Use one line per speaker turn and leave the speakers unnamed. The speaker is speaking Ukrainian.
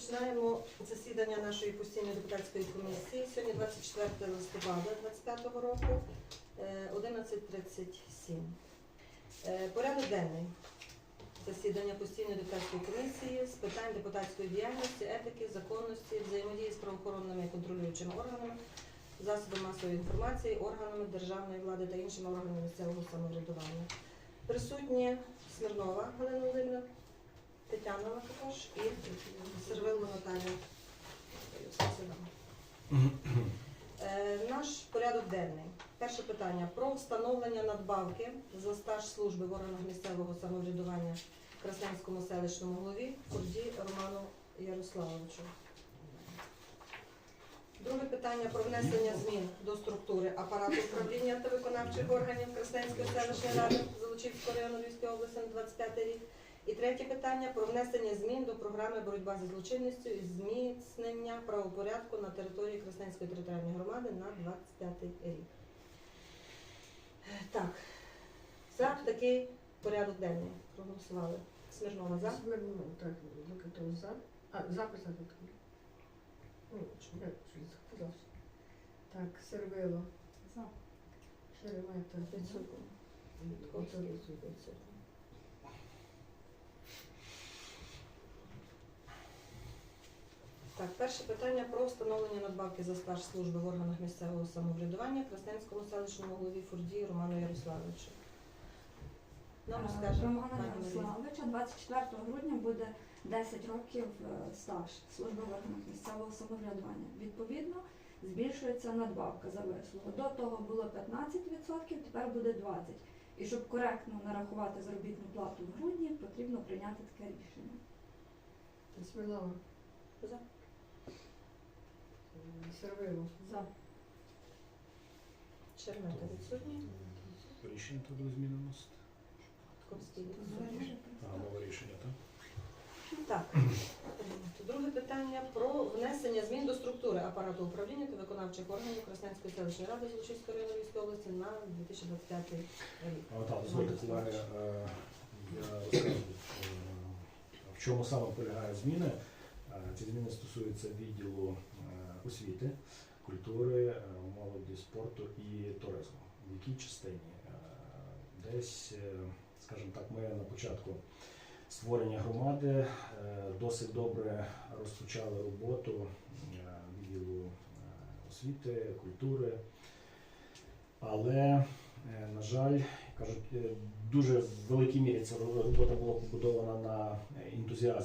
Розпочинаємо засідання нашої постійної депутатської комісії. Сьогодні 24 листопада 2025 року, е, 11.37. Е, Порядок денний засідання постійної депутатської комісії з питань депутатської діяльності, етики, законності, взаємодії з правоохоронними і контролюючими органами, засобами масової інформації, органами державної влади та іншими органами місцевого самоврядування. Присутні Смірнова Галина Володимирівна, Тетяна також і Сервило Наталія. Е, Наш порядок денний. Перше питання про встановлення надбавки за стаж служби в органах місцевого самоврядування Красненському селищному голові Фурді Роману Ярославовичу. Друге питання про внесення змін до структури апарату управління та виконавчих органів Красненської селищної ради Золочівського району Львівської області на 25 рік. І третє питання про внесення змін до програми боротьба зі злочинністю і зміцнення правопорядку на території Красненської територіальної громади на 25 рік. Так, за такий порядок денний проголосували. Смірнова за.
Зверну, так, Микитов за. А, запис на Микитов. Ну, я щось записався. Так, Сервило.
За.
Шеремета.
Відсутні.
Котовий.
Так, перше питання про встановлення надбавки за стаж служби в органах місцевого самоврядування Красненському селищному голові Фурдії Роману Ярославовичу. Нам розкаже
Романа Ярославовича 24 грудня буде 10 років е, стаж служби в органах місцевого самоврядування. Відповідно, збільшується надбавка за вислугу. До того було 15%, тепер буде 20%. І щоб коректно нарахувати заробітну плату в грудні, потрібно прийняти таке рішення.
Смілова.
За.
Сервило.
За.
Чернета відсутні.
Рішення тут вносити?
Ковський.
А, нове рішення, так?
Так. Друге питання про внесення змін до структури апарату управління та виконавчих органів Красненської селищної ради Золочівської району Львівської області на 2025 рік.
Так, дозвольте, е, я розкажу, е, в чому саме полягає зміни. Е, Ці зміни стосуються відділу е, освіти, культури, е, молоді, спорту і туризму. В якій частині? Е, Десь, е, скажімо так, ми на початку створення громади досить добре розпочали роботу відділу освіти, культури. Але, на жаль, кажуть, дуже в великій мірі ця робота була побудована на ентузіазмі